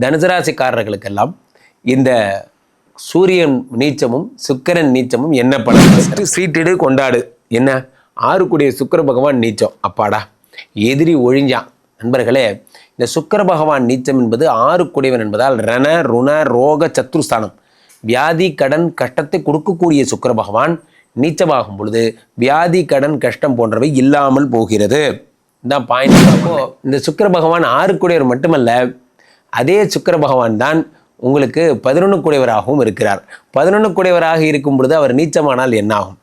தனுசு ராசிக்காரர்களுக்கெல்லாம் இந்த சூரியன் நீச்சமும் சுக்கிரன் நீச்சமும் என்ன பலன்? சீட்டிடு கொண்டாடு. என்ன? ஆறுக்குடைய சுக்கிர பகவான் நீச்சம். அப்பாடா. எதிரி ஒழிஞ்சான் நண்பர்களே இந்த சுக்கிர பகவான் நீச்சம் என்பது ஆறுக்குடையவன் என்பதால் ரண ருண ரோக சத்ருஸ்தானம். வியாதி கடன் கஷ்டத்தை கொடுக்கக்கூடிய சுக்கிர பகவான் நீச்சமாகும் பொழுது வியாதி கடன் கஷ்டம் போன்றவை இல்லாமல் போகிறது. இதான் பாயிண்ட் இந்த சுக்கிர பகவான் ஆறுக்குடையவர் மட்டுமல்ல அதே சுக்கர பகவான் தான் உங்களுக்கு பதினொன்று கூடையவராகவும் இருக்கிறார். பதினொன்று கூடையவராக இருக்கும் பொழுது அவர் நீச்சமானால் என்னாகும்?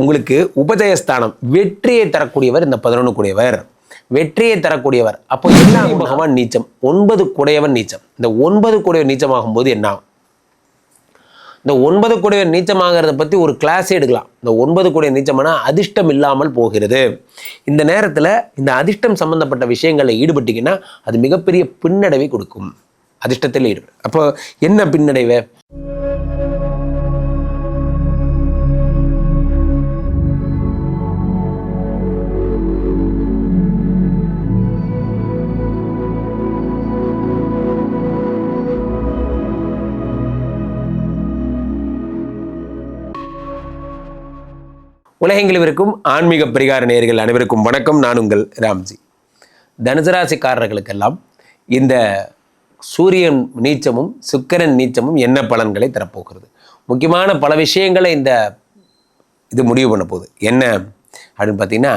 உங்களுக்கு உபஜயஸ்தானம் வெற்றியை தரக்கூடியவர் இந்த பதினொன்று கூடையவர். வெற்றியை தரக்கூடியவர். அப்போ என்ன பகவான்? நீச்சம். ஒன்பது குடையவன் நீச்சம். இந்த ஒன்பது குடையவர் நீச்சமாகும் போது என்ன இந்த ஒன்பது கூடையவர் நீச்சமாகிறத பற்றி ஒரு கிளாஸே எடுக்கலாம். இந்த ஒன்பது கூடையர் நீச்சமானா அதிர்ஷ்டம் இல்லாமல் போகிறது. இந்த நேரத்தில் இந்த அதிர்ஷ்டம் சம்பந்தப்பட்ட விஷயங்களில் ஈடுபட்டீங்கன்னா அது மிகப்பெரிய பின்னடைவை கொடுக்கும். அதிர்ஷ்டத்தில் ஈடுபடும் அப்போ என்ன பின்னடைவை? உலகெங்கிலும் இருக்கும் ஆன்மீக பரிகார நேயர்கள் அனைவருக்கும் வணக்கம். நான் உங்கள் ராம்ஜி. தனுசராசிக்காரர்களுக்கெல்லாம் இந்த சூரியன் நீச்சமும் சுக்கிரன் நீச்சமும் என்ன பலன்களை தரப்போகிறது? முக்கியமான பல விஷயங்களை இந்த இது முடிவு பண்ண போகுது. என்ன அப்படின்னு பார்த்தீங்கன்னா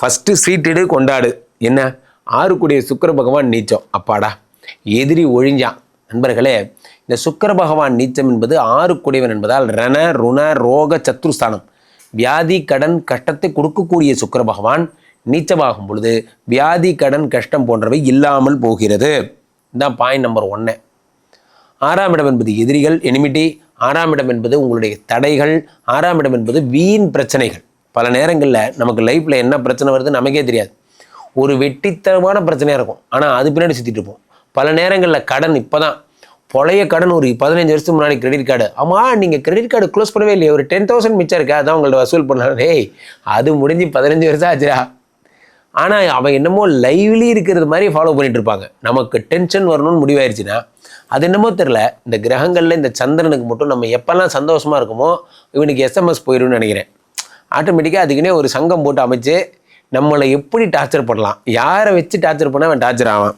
ஃபஸ்ட்டு சீட்டிடு கொண்டாடு. என்ன? ஆறுக்குடிய சுக்கிர பகவான் நீச்சம். அப்பாடா எதிரி ஒழிஞ்சான் நண்பர்களே இந்த சுக்கிர பகவான் நீச்சம் என்பது ஆறுக்குடையவன் என்பதால் ரண ருண ரோக சத்ருஸ்தானம் வியாதி கடன் கஷ்டத்தை கொடுக்கக்கூடிய சுக்கர பகவான் நீச்சமாகும் பொழுது வியாதி கடன் கஷ்டம் போன்றவை இல்லாமல் போகிறது. இதுதான் பாயிண்ட் நம்பர் ஒன்று ஆறாம் இடம் என்பது எதிரிகள் எனிமிட்டி ஆறாம் இடம் என்பது உங்களுடைய தடைகள். ஆறாம் இடம் என்பது வீண் பிரச்சனைகள். பல நேரங்களில் நமக்கு லைஃப்பில் என்ன பிரச்சனை வருது நமக்கே தெரியாது. ஒரு வெட்டித்தனமான பிரச்சனையாக இருக்கும். ஆனால் அது பின்னாடி சுற்றிட்டு இருப்போம். பல நேரங்களில் கடன் இப்போ தான் பழைய கடன் ஒரு பதினஞ்சு வருஷத்துக்கு முன்னாடி கிரெடிட் கார்டு ஆமாம் நீங்கள் கிரெடிட் கார்டு க்ளோஸ் பண்ணவே இல்லையே. ஒரு டென் தௌசண்ட் மிச்சம் இருக்கா? அதான் உங்கள்ட்ட வசூல் பண்ணலாம் ஏய் அது முடிஞ்சு பதினஞ்சு வருஷம் ஆச்சுடா. ஆனால் அவன் என்னமோ லைவ்லி இருக்கிறது மாதிரி ஃபாலோ பண்ணிட்டு இருப்பாங்க. நமக்கு டென்ஷன் வரணும்னு முடிவாயிருச்சுன்னா அது என்னமோ தெரில இந்த கிரகங்களில் இந்த சந்திரனுக்கு மட்டும் நம்ம எப்போல்லாம் சந்தோஷமாக இருக்குமோ இவனுக்கு எஸ்எம்எஸ் போயிடும்னு நினைக்கிறேன். ஆட்டோமேட்டிக்காக அதுக்குன்னே ஒரு சங்கம் போட்டு அமைச்சு நம்மளை எப்படி டார்ச்சர் பண்ணலாம்? யாரை வச்சு டார்ச்சர் பண்ணால் அவன் டார்ச்சர் ஆவான்?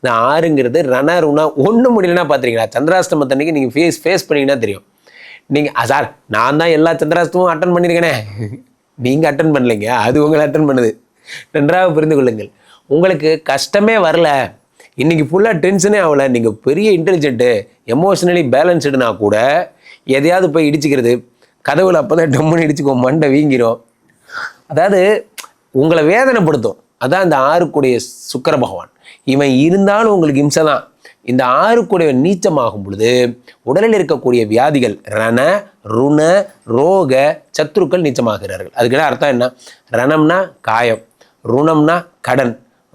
இந்த ஆறுங்கிறது ரண ருணா ஒன்றும் முடியலன்னா பார்த்துருக்கீங்களா சந்திராஷ்டமத்தன்னைக்கு நீங்கள் ஃபேஸ் ஃபேஸ் பண்ணீங்கன்னா தெரியும். நீங்கள் சார் நான் தான் எல்லா சந்திராஷ்டமும் அட்டன் பண்ணியிருக்கேனே நீங்கள் அட்டன் பண்ணலைங்க. அது உங்களை அட்டன் பண்ணுது. நன்றாக புரிந்து கொள்ளுங்கள். உங்களுக்கு கஷ்டமே வரல. இன்னைக்கு ஃபுல்லாக டென்ஷனே ஆகலை. நீங்கள் பெரிய இன்டெலிஜென்ட்டு எமோஷனலி பேலன்ஸ்டுனா கூட எதையாவது போய் இடிச்சுக்கிறது. கதவுல அப்போ தான் டம்முன்னு இடிச்சுக்கோ மண்டை வீங்கிரும். அதாவது உங்களை வேதனைப்படுத்தும். அதான் இந்த ஆறுக்குடைய சுக்கர பகவான். இவன் இருந்தாலும் உங்களுக்கு இம்சை தான். இந்த ஆறுக்குடைய நீச்சமாகும் பொழுது உடலில் இருக்கக்கூடிய வியாதிகள் ரண ருண ரோக சத்துருக்கள் நீச்சமாகிறார்கள். அதுக்கு அர்த்தம் என்ன? ரணம்னா காயம் ருணம்னா கடன்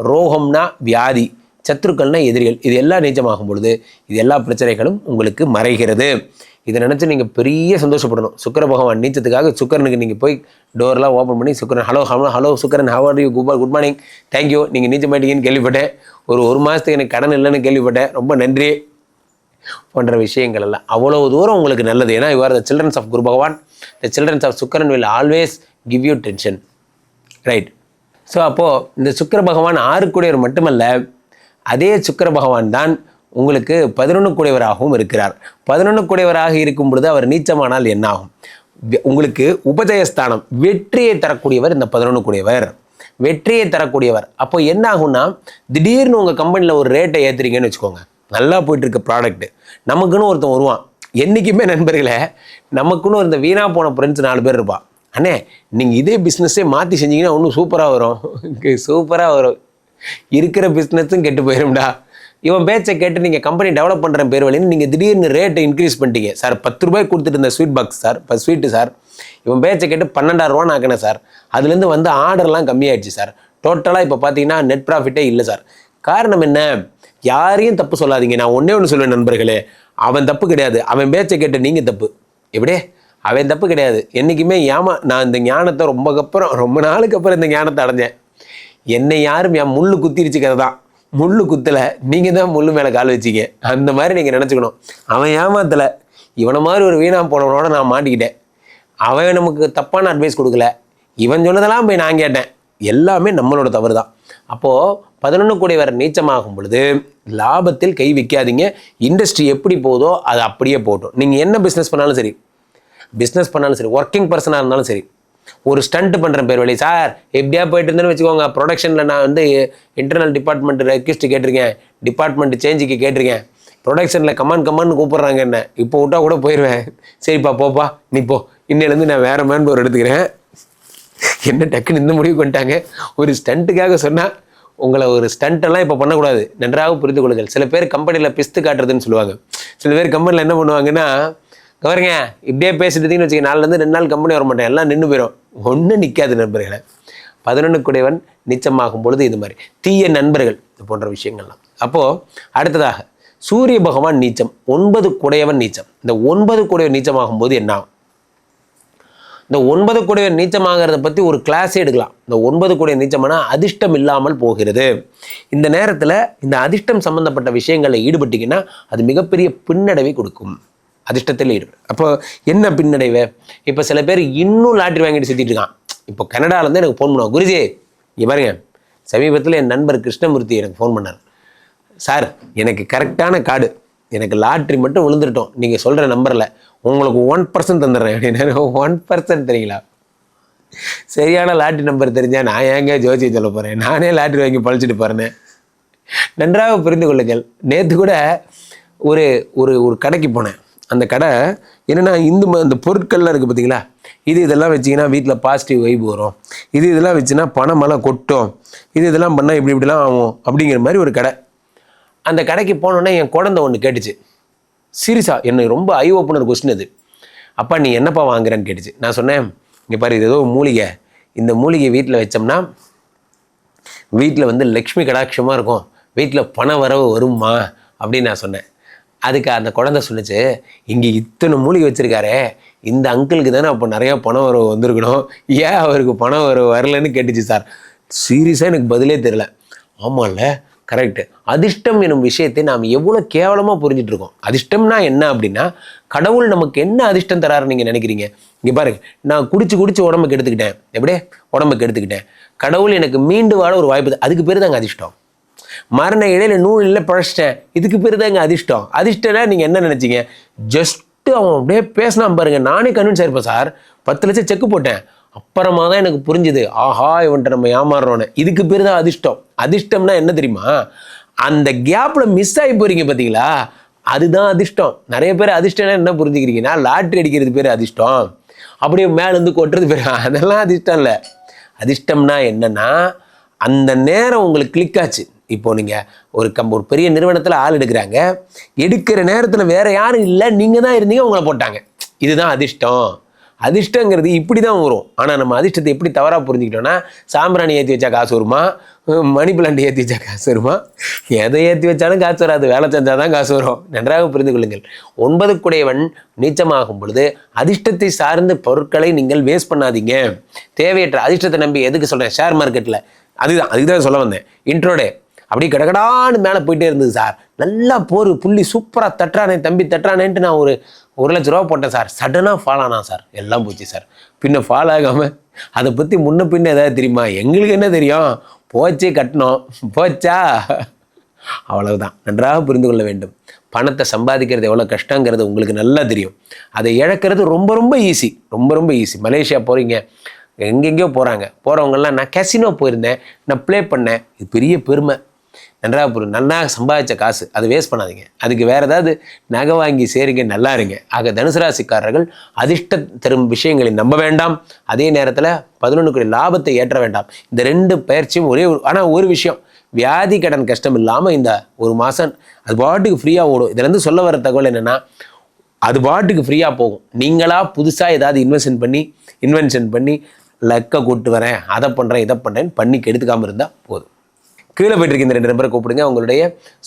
ரோகம்னா வியாதி சத்துருக்கள்னா எதிரிகள். இது எல்லாம் நீச்சமாகும் பொழுது இது எல்லா பிரச்சனைகளும் உங்களுக்கு மறைகிறது. இதை நினச்சி நீங்கள் பெரிய சந்தோஷப்படணும். சுக்கிர பகவான் நீச்சத்துக்காக சுக்கரனுக்கு நீங்கள் போய் டோர்லாம் ஓப்பன் பண்ணி Sukran hello hello hello Sukran how are you good good morning thank you நீங்கள் நீச்சம் மாட்டீங்கன்னு கேள்விப்பட்டேன். ஒரு ஒரு மாதத்துக்கு எனக்கு கடன் இல்லைன்னு கேள்விப்பட்டேன். ரொம்ப நன்றி போன்ற விஷயங்கள் எல்லாம். அவ்வளோ தூரம் உங்களுக்கு நல்லது. ஏன்னா are the childrens of Guru Bhagavan. The childrens of Sukran will always give you tension right so அப்போது இந்த சுக்கர பகவான் ஆறுக்குடையவர் மட்டுமல்ல அதே சுக்கர பகவான் தான் உங்களுக்கு பதினொன்று கூடையவராகவும் இருக்கிறார். பதினொன்று கூடையவராக இருக்கும் பொழுது அவர் நீச்சமானால் என்னாகும்? உங்களுக்கு உபஜயஸ்தானம் வெற்றியை தரக்கூடியவர் இந்த பதினொன்று வெற்றியை தரக்கூடியவர். அப்போ என்ன ஆகும்னா திடீர்னு உங்கள் கம்பெனியில் ஒரு ரேட்டை ஏற்றுறீங்கன்னு வச்சுக்கோங்க. நல்லா போயிட்டு ப்ராடக்ட்டு நமக்குன்னு ஒருத்தன் வருவான். என்றைக்குமே நண்பர்களே நமக்குன்னு இந்த வீணாக போன ஃப்ரெண்ட்ஸ் நாலு பேர் இருப்பான் அண்ணே நீங்கள் இதே பிஸ்னஸே மாற்றி செஞ்சீங்கன்னா இன்னும் சூப்பராக வரும். சூப்பராக வரும். இருக்கிற பிஸ்னஸும் கெட்டு போயிரும்டா. இவன் பேச்சை கேட்டு நீங்கள் கம்பெனி டெவலப் பண்ணுற பேர் வழின்னு நீங்கள் திடீர்னு ரேட்டை இன்க்ரீஸ் பண்ணிட்டீங்க. சார் பத்து ரூபாய் கொடுத்துட்டு இருந்த ஸ்வீட் பாக்ஸ் சார் இப்போ ஸ்வீட்டு சார் இவன் பேச்சை கேட்டு பன்னெண்டாயிரம் ரூபா ஆக்கினேன் சார் அதுலேருந்து வந்து ஆர்டர்லாம் கம்மியாயிடுச்சு சார் டோட்டலாக இப்போ பார்த்தீங்கன்னா நெட் ப்ராஃபிட்டே இல்லை சார் காரணம் என்ன? யாரையும் தப்பு சொல்லாதீங்க. நான் ஒன்றே ஒன்று சொல்லுவேன் நண்பர்களே. அவன் தப்பு கிடையாது. அவன் பேச்சை கேட்டு நீங்கள் தப்பு. எப்படியே? அவன் தப்பு கிடையாது. என்றைக்குமே ஏமா நான் இந்த ஞானத்தை ரொம்ப அப்புறம் ரொம்ப நாளுக்கு அப்புறம் இந்த ஞானத்தை அடைஞ்சேன். என்னை யாரும் என் முள்ளு குத்திருச்சு கதை தான் முள்ளு குத்தலை நீங்கள் தான் முள் மேலே கால் வச்சிங்க. அந்த மாதிரி நீங்கள் நினச்சிக்கணும். அவன் ஏமாத்தலை. இவனை மாதிரி ஒரு வீணாக போனவனோட நான் மாட்டிக்கிட்டேன். அவன் நமக்கு தப்பான அட்வைஸ் கொடுக்கல. இவன் சொன்னதெல்லாம் போய் நான் கேட்டேன். எல்லாமே நம்மளோட தவறு தான் அப்போது பதினொன்று கோடி வர நீச்சமாகும் பொழுது லாபத்தில் கை வைக்காதீங்க. இண்டஸ்ட்ரி எப்படி போதோ அது அப்படியே போட்டோம். நீங்கள் என்ன பிஸ்னஸ் பண்ணாலும் சரி. பிஸ்னஸ் பண்ணாலும் சரி ஒர்க்கிங் பர்சனாக இருந்தாலும் சரி. ஒரு ஸ்டண்ட் பண்ணுறேன் பேர் வழி. சார் எப்படியா போயிட்டு இருந்தேன்னு வச்சுக்கோங்க. ப்ரொடக்ஷனில் நான் வந்து இன்டர்னல் டிபார்ட்மெண்ட் ரெக்வஸ்ட் கேட்டிருக்கேன். டிபார்ட்மெண்ட் சேஞ்சுக்கு கேட்டிருக்கேன். ப்ரொடக்ஷனில் கமான் கமான்னு கூப்பிட்றாங்க என்ன. இப்போ விட்டா கூட போயிடுவேன் சரிப்பா போப்பா நீ போ. இன்னிலேருந்து நான் வேறு மேன் ஒரு எடுத்துக்கிறேன். என்ன டக்குன்னு இந்த முடிவு பண்ணிட்டாங்க ஒரு ஸ்டண்ட்டுக்காக சொன்னால் உங்களை ஒரு ஸ்டண்ட்டெல்லாம் இப்போ பண்ணக்கூடாது. நன்றாக புரிந்து கொள்ளுங்கள். சில பேர் கம்பெனியில் பிஸ்து காட்டுறதுன்னு சொல்லுவாங்க. சில பேர் கம்பெனியில் என்ன பண்ணுவாங்கன்னா பாருங்க இப்படியே பேசிட்டு இருந்தீங்கன்னு வச்சுக்க நாலுலேருந்து ரெண்டு நாள் கம்பெனி வர மாட்டேன் எல்லாம் நின்று போயிடும் ஒன்றும் நிற்காது நண்பர்களை. பதினொன்று குடைவன் நீச்சமாகும் பொழுது இது மாதிரி. தீய நண்பர்கள் இது போன்ற விஷயங்கள்லாம். அப்போது அடுத்ததாக சூரிய பகவான் நீச்சம் ஒன்பது குடையவன் நீச்சம். இந்த ஒன்பது குடையவன் நீச்சமாகும் போது என்ன இந்த ஒன்பது குடையவன் நீச்சமாகிறத பற்றி ஒரு கிளாஸே எடுக்கலாம். இந்த ஒன்பது கூடிய நீச்சமானா அதிர்ஷ்டம் இல்லாமல் போகிறது. இந்த நேரத்தில் இந்த அதிர்ஷ்டம் சம்பந்தப்பட்ட விஷயங்களில் ஈடுபட்டிங்கன்னா அது மிகப்பெரிய பின்னடைவை கொடுக்கும். அதிர்ஷ்டத்தில் ஈடுபடு அப்போ என்ன பின்னடைவு? இப்போ சில பேர் இன்னும் லாட்ரி வாங்கிட்டு சுற்றிட்டு இருக்கான். இப்போ கனடாலேருந்து எனக்கு ஃபோன் பண்ணுவான். குருஜி இங்கே பாருங்க. சமீபத்தில் என் நண்பர் கிருஷ்ணமூர்த்தி எனக்கு ஃபோன் பண்ணார். சார் எனக்கு கரெக்டான கார்டு. எனக்கு லாட்ரி மட்டும் விழுந்துட்டோம் நீங்கள் சொல்கிற நம்பரில் உங்களுக்கு ஒன் பர்சன்ட் தந்துடுறேன். அப்படின்னு. ஒன் பர்சன்ட் தெரியுங்களா சரியான லாட்ரி நம்பர் தெரிஞ்சால் நான் ஏங்க ஜோசி சொல்ல போகிறேன் நானே லாட்ரி வாங்கி பழிச்சிட்டு போகிறேன்னு நன்றாக புரிந்து கொள்ளுங்கள். நேற்று கூட ஒரு ஒரு ஒரு கடைக்கு போனேன். அந்த கடை என்னென்னா இந்து ம- இந்த பொருட்கள்லாம் இருக்குது பார்த்தீங்களா இது இதெல்லாம் வச்சிங்கன்னா வீட்டில் பாசிட்டிவ் வைப் வரும். இது இதெல்லாம் வச்சுன்னா பணமெல்லாம் கொட்டும். இது இதெல்லாம் பண்ணால் இப்படி இப்படிலாம் ஆகும் அப்படிங்கிற மாதிரி ஒரு கடை. அந்த கடைக்கு போனோன்னே என் குழந்தை ஒன்று கேட்டுச்சு. சீரியஸா என்னை ரொம்ப ஐ ஓப்பனர் கொஸ்டின் அது. அப்பா நீ என்னப்பா வாங்குறேன்னு கேட்டுச்சு. நான் சொன்னேன் இங்கே பாரு இது ஏதோ மூலிகை. இந்த மூலிகை வீட்டில் வச்சோம்னா வீட்டில் வந்து லக்ஷ்மி கடாட்சமாக இருக்கும். வீட்டில் பண வரவு வருமா அப்படின்னு நான் சொன்னேன். அதுக்கு அந்த குழந்தை சொல்லிச்சு இங்கே இத்தனை மூலிகை வச்சுருக்காரே இந்த அங்கிளுக்கு தானே அப்போ நிறையா பணம் வரவு வந்திருக்கணும். ஏன் அவருக்கு பணம் வரவு வரலன்னு கேட்டுச்சு சார். சீரியஸாக எனக்கு பதிலே தெரில ஆமாம்ல கரெக்டு அதிர்ஷ்டம் எனும் விஷயத்தை நாம் எவ்வளோ கேவலமாக புரிஞ்சிட்ருக்கோம் அதிர்ஷ்டம்னா என்ன அப்படின்னா கடவுள் நமக்கு என்ன அதிர்ஷ்டம் தராருன்னு நீங்கள் நினைக்கிறீங்க? இங்கே பாருங்க நான் குடிச்சு குடிச்சு உடம்புக்கு எடுத்துக்கிட்டேன். எப்படியே? உடம்புக்கு எடுத்துக்கிட்டேன். கடவுள் எனக்கு மீண்டு வாழ ஒரு வாய்ப்பு அதுக்கு பேர் தாங்க அதிர்ஷ்டம். மரண இடையில நூல் இல்லை பழச்சிட்டேன் இதுக்கு பேர் தாங்க அதிர்ஷ்டம். அதிர்ஷ்டம்னா நீங்கள் என்ன நினச்சிங்க? ஜஸ்ட்டு அவன் அப்படியே பேசினான் பாருங்க. நானே கன்வின்ஸ் ஆயிருப்பேன் சார். பத்து லட்சம் செக் போட்டேன். அப்புறமா தான் எனக்கு புரிஞ்சுது. ஆஹா இவன்ட்ட நம்ம ஏமாறுறோன்னு. இதுக்கு பேர் தான் அதிர்ஷ்டம். அதிர்ஷ்டம்னா என்ன தெரியுமா? அந்த கேப்பில் மிஸ் ஆகி போகிறீங்க பார்த்தீங்களா அதுதான் அதிர்ஷ்டம். நிறைய பேர் அதிர்ஷ்டம்னா என்ன புரிஞ்சுக்கிறீங்கன்னா லாட்ரி அடிக்கிறது பேர் அதிர்ஷ்டம். அப்படியே மேலேருந்து கொட்டுறது பேர். அதெல்லாம் அதிர்ஷ்டம் இல்லை. அதிர்ஷ்டம்னா என்னென்னா அந்த நேரம் உங்களுக்கு கிளிக் ஆச்சு. இப்போது நீங்கள் ஒரு கம் ஒரு பெரிய நிறுவனத்தில் ஆள் எடுக்கிறாங்க எடுக்கிற நேரத்தில் வேறு யாரும் இல்லை நீங்கள் தான் இருந்தீங்க உங்களை போட்டாங்க. இதுதான் அதிர்ஷ்டம். அதிர்ஷ்டங்கிறது இப்படி தான் வரும். ஆனால் நம்ம அதிர்ஷ்டத்தை எப்படி தவறாக புரிஞ்சுக்கிட்டோம்னா சாம்பிராணி ஏற்றி வச்சா காசு வருமா? மணி பிளான்ட் ஏற்றி வச்சா காசு வருமா? எதை ஏற்றி வச்சாலும் காசு வராது. வேலை செஞ்சால் தான் காசு வரும். நன்றாக புரிந்து கொள்ளுங்கள். ஒன்பது குடையவன் நீச்சமாகும் பொழுது அதிர்ஷ்டத்தை சார்ந்த பொருட்களை நீங்கள் வேஸ்ட் பண்ணாதீங்க. தேவையற்ற அதிர்ஷ்டத்தை நம்பி எதுக்கு சொல்கிறேன் ஷேர் மார்க்கெட்டில் அதுதான் அதுக்கு தான் சொல்ல வந்தேன். இன்ட்ரோடே அப்படியே கடகடான்னு மேலே போயிட்டே இருந்தது சார். நல்லா போர் புள்ளி சூப்பராக தட்டுறானே தம்பி தட்டுறானேன்ட்டு நான் ஒரு ஒரு லட்ச ரூபா போட்டேன் சார். சடனாக ஃபால் ஆனா சார். எல்லாம் போச்சு சார். பின்ன ஃபால் ஆகாமல் அதை பற்றி முன்ன பின்ன ஏதாவது தெரியுமா? எங்களுக்கு என்ன தெரியும்? போச்சே கட்டணும். போச்சா? அவ்வளவுதான். நன்றாக புரிந்து கொள்ள வேண்டும். பணத்தை சம்பாதிக்கிறது எவ்வளோ கஷ்டங்கிறது உங்களுக்கு நல்லா தெரியும். அதை இழக்கிறது ரொம்ப ரொம்ப ஈஸி ரொம்ப ரொம்ப ஈஸி மலேசியா போகிறீங்க எங்கெங்கேயோ போகிறாங்க போகிறவங்கெல்லாம் நான் கெசினோ போயிருந்தேன். நான் ப்ளே பண்ணேன். இது பெரிய பெருமை. நன்றாக புரியும். நல்லா சம்பாதிச்ச காசு அதை வேஸ்ட் பண்ணாதீங்க. அதுக்கு வேறு ஏதாவது நகை வாங்கி சேருங்க நல்லா இருங்க. ஆக தனுசு ராசிக்காரர்கள் அதிர்ஷ்ட தரும் விஷயங்களை நம்ப வேண்டாம். அதே நேரத்தில் பதினொன்று கோடி லாபத்தை ஏற்ற வேண்டாம். இந்த ரெண்டு பயிற்சியும் ஒரே ஒரு ஆனால் ஒரு விஷயம். வியாதி கடன் கஷ்டம் இல்லாமல் இந்த ஒரு மாதம் அது பாட்டுக்கு ஃப்ரீயாக ஓடும். இதுலேருந்து சொல்ல வர தகவல் என்னென்னா அது பாட்டுக்கு ஃப்ரீயாக போகும். நீங்களாக புதுசாக ஏதாவது இன்வெஸ்ட் பண்ணி இன்வென்ஷன் பண்ணி லக்கை கூட்டு வரேன் அதை பண்ணுறேன் இதை பண்ணுறேன்னு பண்ணி கெடுத்துக்காமல் இருந்தால் போதும். கீழே போயிட்டு இருக்க இந்த ரெண்டு நம்பரை கூப்பிடுங்க. உங்களுடைய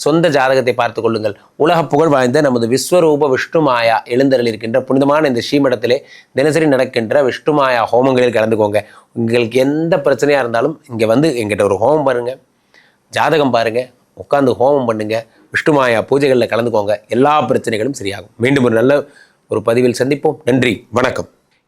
சொந்த ஜாதகத்தை பார்த்து கொள்ளுங்கள். உலக புகழ் வாய்ந்த நமது விஸ்வரூப விஷ்ணுமாயா எழுந்தருள் இருக்கின்ற புனிதமான இந்த ஸ்ரீமடத்திலே தினசரி நடக்கின்ற விஷ்ணுமாயா ஹோமங்களில் கலந்துக்கோங்க. உங்களுக்கு எந்த பிரச்சனையாக இருந்தாலும் இங்கே வந்து எங்கிட்ட ஒரு ஹோமம் பாருங்கள் ஜாதகம் பாருங்கள் உட்காந்து ஹோமம் பண்ணுங்கள் விஷ்ணுமாயா பூஜைகளில் கலந்துக்கோங்க. எல்லா பிரச்சனைகளும் சரியாகும். மீண்டும் ஒரு நல்ல ஒரு பதிவில் சந்திப்போம். நன்றி. வணக்கம்.